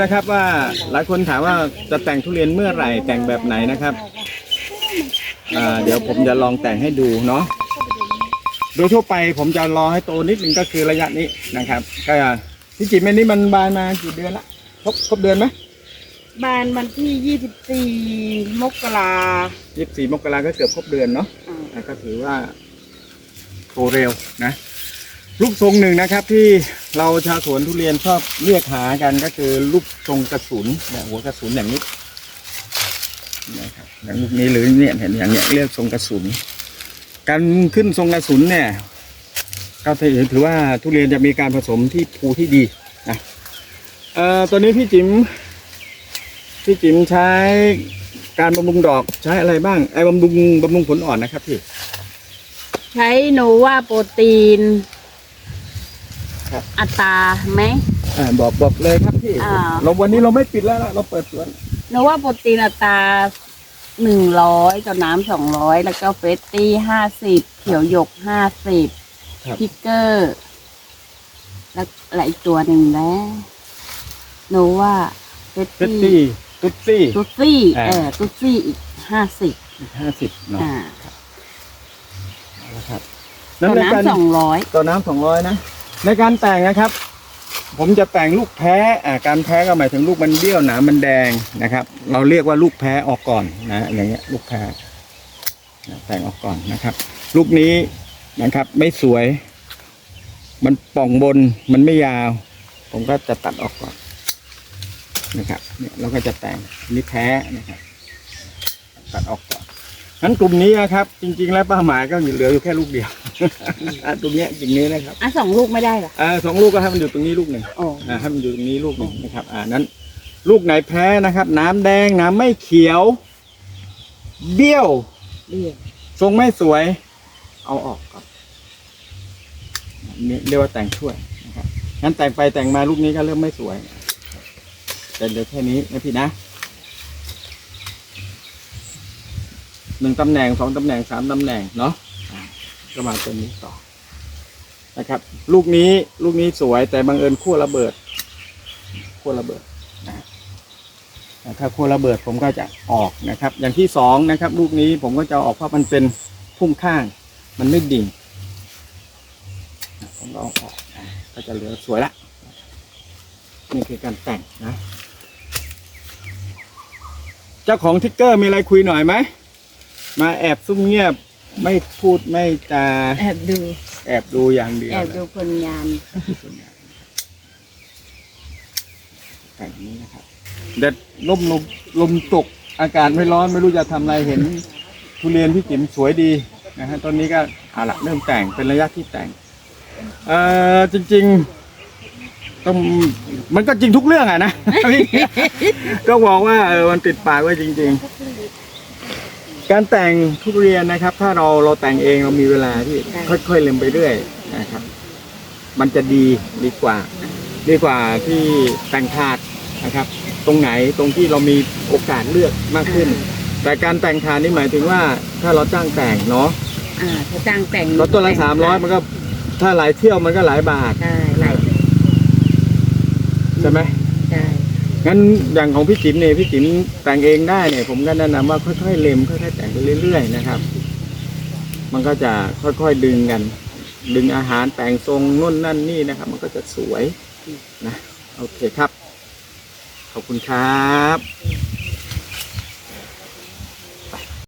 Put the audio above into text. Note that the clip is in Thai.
นะครับว่าหลายคนถามว่าจะแต่งทุเรียนเมื่อไหร่แต่งแบบไหนนะครับอ่าเดี๋ยวผมจะลองแต่งให้ดูเนาะโดยทั่วไปผมจะรอให้โตนิดนึงก็คือระยะนี้นะครับ ก็ที่จริงแม่นี่มันบานมากี่เดือนละครบครบเดือนไหมบานวันที่ยี่สิบสี่มกรายี่สิบสี่มกราก็เกือบครบเดือนเนาะอ่าอะก็ถือว่าโตเร็วนะ รูปทรงหนึ่งนะครับที่เราชาวสวนทุเรียนชอบเรียกหากันก็คือรูปทรงกระสุนเนี่ยหัวกระสุนอย่างนี้นะครับอย่างลูกนี้หรือเนี่ยเห็นอย่างเนี้ยเรียกทรงกระสุน การขึ้นทรงกระสุนเนี่ยก็ถือว่าทุเรียนจะมีการผสมที่ภูที่ดีนะเอ่อตัวนี้พี่จิ๋มพี่จิ๋มใช้การบำรุงดอกใช้อะไรบ้างไอ้บำรุงบำรุงผลอ่อนนะครับพี่ ใช้โนวาโปรตีน ครับอัตราไหม อ่าบอกบอกเลยครับพี่อ่า เราวันนี้เราไม่ปิดแล้วล่ะเราเปิดสวนโนว่าโปรตีนอัตราหนึ่งร้อยกับน้ำสองร้อยแล้วก็เฟรตตี้ห้าสิบเขียวหยกห้าสิบครับพิกเกอร์ แล้วอะไรอีกตัวหนึ่งนะโนว่าเฟรตเฟตตี้ตุ๊ตซี่ ตุ๊ซี่อ่า เออตุ๊ซี่อีกห้าสิบห้าสิบเนาะอ่านะครับ ต่อในการน้ำสองร้อยต่อน้ำสองร้อยนะ ในการแต่งนะครับ ผมจะแต่งลูกแพ้การแพ้ก็หมายถึงลูกมันเบี้ยวหนามันแดงนะครับ เราเรียกว่าลูกแพ้ออกก่อนนะอย่างเงี้ยลูกแพ้นะแต่งออกก่อนนะครับ ลูกนี้นะครับ ไม่สวย มันป่องบนมันไม่ยาว ผมก็จะตัดออกก่อนนะครับ เนี่ยเราก็จะแต่งนี่แพ้นะครับ ตัดออกก่อน งั้นกลุ่มนี้นะครับ จริง ๆ แล้วเป้าหมายก็เหลืออยู่แค่ลูกเดียวอะตรงเนี้ยจริงนี้นะครับอะสองลูกไม่ได้เหรออ่าสองลูกก็ให้มันอยู่ตรงนี้ลูกหนึ่งโอ้อ่าให้มันอยู่ตรงนี้ลูกหนึ่งนะครับ อ่านั้น ลูกไหนแพ้นะครับ น้ำแดงน้ำไม่เขียว เบี้ยว เรียกทรงไม่สวย เอาออกก่อนนี่เรียกว่าแต่งช่วยนะครับงั้นแต่งไปแต่งมาลูกนี้ก็เริ่มไม่สวย แต่เหลือแค่นี้นะพี่นะ หนึ่งตำแหน่งสองตำแหน่งสามตำแหน่งเนาะก็มาตัวนี้ต่อนะครับ ลูกนี้ลูกนี้สวยแต่บังเอิญขั้วระเบิดขั้วระเบิดนะถ้าขั้วระเบิดผมก็จะออกนะครับ อย่างที่สองนะครับ ลูกนี้ผมก็จะออกเพราะมันเป็นพุ่มข้าง มันไม่ดิ่งผมก็เอาออกก็จะเหลือสวยละนี่คือการแต่งนะ เจ้าของทิกเกอร์มีอะไรคุยหน่อยไหม มาแอบซุ่มเงียบไม่พูดไม่จาแอบดูแอบดูอย่างเดียวแอบดูผลงานแต่งนี้นะครับเด็ดลมลมลมตกอากาศไม่ร้อนไม่รู้จะทำอะไรเห็นทุเรียนพี่จิ๋มสวยดีนะฮะตอนนี้ก็เอาละเริ่มแต่งเป็นระยะที่แต่งเอ่อจริง ๆ ต้องมันก็จริงทุกเรื่องอะนะ ก็บอกว่าเออมันติดปากไว้จริง ๆ การแต่งทุเรียนนะครับ ถ้าเราเราแต่งเองเรามีเวลาที่ค่อยๆเล็มไปเรื่อยนะครับ มันจะดีดีกว่า ดีกว่าที่แต่งถาดนะครับ ตรงไหนตรงที่เรามีโอกาสเลือกมากขึ้น แต่การแต่งถาดนี่หมายถึงว่าถ้าเราจ้างแต่งเนาะอ่าถ้าจ้างแต่งรถตัวละสามร้อยมันก็ถ้าหลายเที่ยวมันก็หลายบาทใช่หลายใช่ไหมใช่ งั้นอย่างของพี่จิ๋มเนี่ยพี่จิ๋มแต่งเองได้เนี่ย ผมก็แนะนำว่าค่อยๆเล็มค่อยๆแต่งไปเรื่อย ๆ นะครับ มันก็จะค่อยๆดึงกัน ดึงอาหารแต่งทรงนู่นนั่นนี่นะครับ มันก็จะสวยนะโอเคครับ ขอบคุณครับ